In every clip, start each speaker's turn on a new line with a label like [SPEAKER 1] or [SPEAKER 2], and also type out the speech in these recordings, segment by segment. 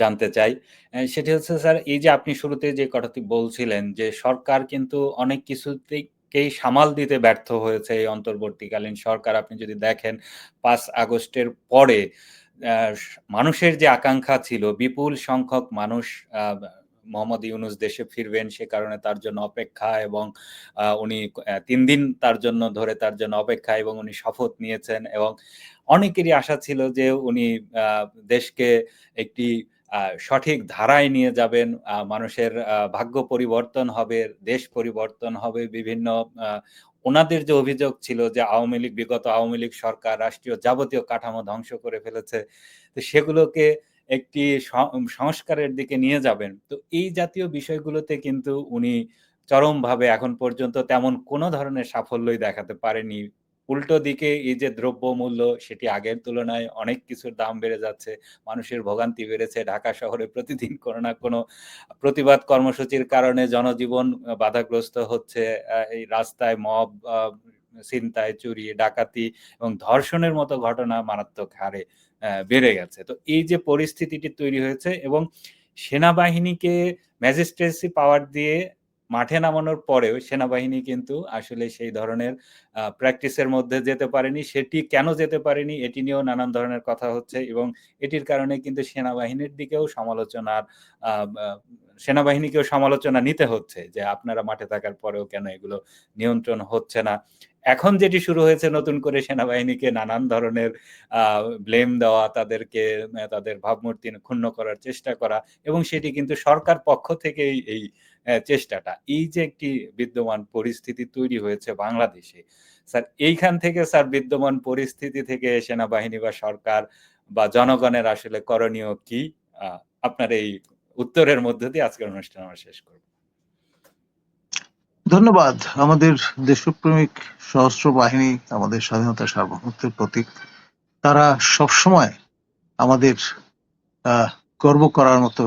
[SPEAKER 1] জানতে চাই। সেটি হচ্ছে স্যার, এই যে আপনি শুরুতে যে কথাটি বলছিলেন যে সরকার কিন্তু অনেক কিছুতেই কেই সামাল দিতে ব্যর্থ হয়েছে এই অন্তর্বর্তীকালীন সরকার। আপনি যদি দেখেন পাঁচ আগস্টের পরে মানুষের যে আকাঙ্ক্ষা ছিল, বিপুল সংখ্যক মানুষ মোহাম্মদ ইউনুস দেশে ফিরবেন সে কারণে তার জন্য অপেক্ষা এবং উনি তিন দিন তার জন্য ধরে তার জন্য অপেক্ষা এবং উনি শপথ নিয়েছেন এবং অনেকেরই আশা ছিল যে উনি দেশকে একটি সঠিক ধারায় নিয়ে যাবেন। মানুষের ভাগ্য পরিবর্তন হবে, দেশ পরিবর্তন হবে। বিভিন্ন আ উনাদের যে অভিযোগ ছিল যে আওয়ামী লীগ বিগত আওয়ামী লীগ সরকার রাষ্ট্রীয় যাবতীয় কাঠামো ধ্বংস করে ফেলেছে। তো সেগুলোকে একটি সংস্কারের দিকে নিয়ে যাবেন। তো এই জাতীয় বিষয়গুলোতে কিন্তু উনি চরমভাবে এখন পর্যন্ত তেমন কোনো ধরনের সাফল্যই দেখাতে পারেনি। উল্টো দিকে এই যে দ্রব্যমূল্য, সেটি আগের তুলনায় অনেক কিছুর দাম বেড়ে যাচ্ছে। মানুষের ভোগান্তি বেড়েছে। ঢাকা শহরে প্রতিদিন কোনো না কোনো প্রতিবাদ কর্মসূচির কারণে জনজীবন বাধাগ্রস্ত হচ্ছে। এই রাস্তায় মব ছিনতাই, চুরি, ডাকাতি এবং ধর্ষণের মতো ঘটনা মারাত্মক হারে বেড়ে গেছে। তো এই যে পরিস্থিতিটি তৈরি হয়েছে এবং সেনাবাহিনীকে ম্যাজিস্ট্রেসি পাওয়ার দিয়ে মাঠে নামানোর পরেও সেনাবাহিনী কিন্তু আসলে সেই ধরনের আ প্র্যাকটিস এর মধ্যে যেতে পারেনি। সেটি কেন যেতে পারেনি এটি নিয়েও নানান ধরনের কথা হচ্ছে এবং এটির কারণে কিন্তু সেনাবাহিনীর দিকেও সমালোচনার সেনাবাহিনীকেও সমালোচনা নিতে হচ্ছে যে আপনারা মাঠে থাকার পরেও কেন এগুলো নিয়ন্ত্রণ হচ্ছে না। এখন যেটি শুরু হয়েছে নতুন করে সেনাবাহিনীকে নানান ধরনের ব্লেম দেওয়া, তাদেরকে তাদের ভাবমূর্তি ক্ষুণ্ণ করার চেষ্টা করা এবং সেটি কিন্তু সরকার পক্ষ থেকেই এই চেষ্টাটা। এই যে একটি বিদ্যমান পরিস্থিতি তৈরি হয়েছে বাংলাদেশে। স্যার এইখান থেকে স্যার বিদ্যমান পরিস্থিতি থেকে সেনাবাহিনী বা সরকার বা জনগণের আসলে করণীয় কি? আপনার এই উত্তরের মধ্য দিয়ে আজকের অনুষ্ঠান আমরা শেষ করব।
[SPEAKER 2] ধন্যবাদ। আমাদের দেশপ্রেমিক সশস্ত্র বাহিনী আমাদের স্বাধীনতার সার্বভৌমত্বের প্রতীক। তারা সবসময় আমাদের গর্ব করার মতো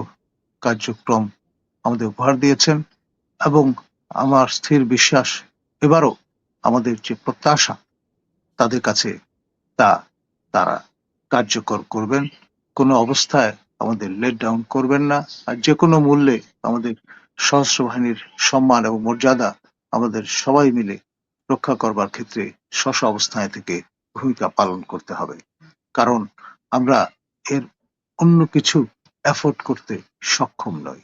[SPEAKER 2] কার্যক্রম আমাদের উপহার দিয়েছেন এবং আমার স্থির বিশ্বাস এবারও আমাদের যে প্রত্যাশা, তাদের কাছে তা তারা কার্যকর করবেন। কোন অবস্থায় আমাদের লেট ডাউন করবেন না। আর যেকোনো মূল্যে আমাদের সশস্ত্র বাহিনীর সম্মান এবং মর্যাদা আমাদের সবাই মিলে রক্ষা করবার ক্ষেত্রে স্ব অবস্থায় থেকে ভূমিকা পালন করতে হবে। কারণ আমরা এর অন্য কিছু এফোর্ড করতে সক্ষম নই।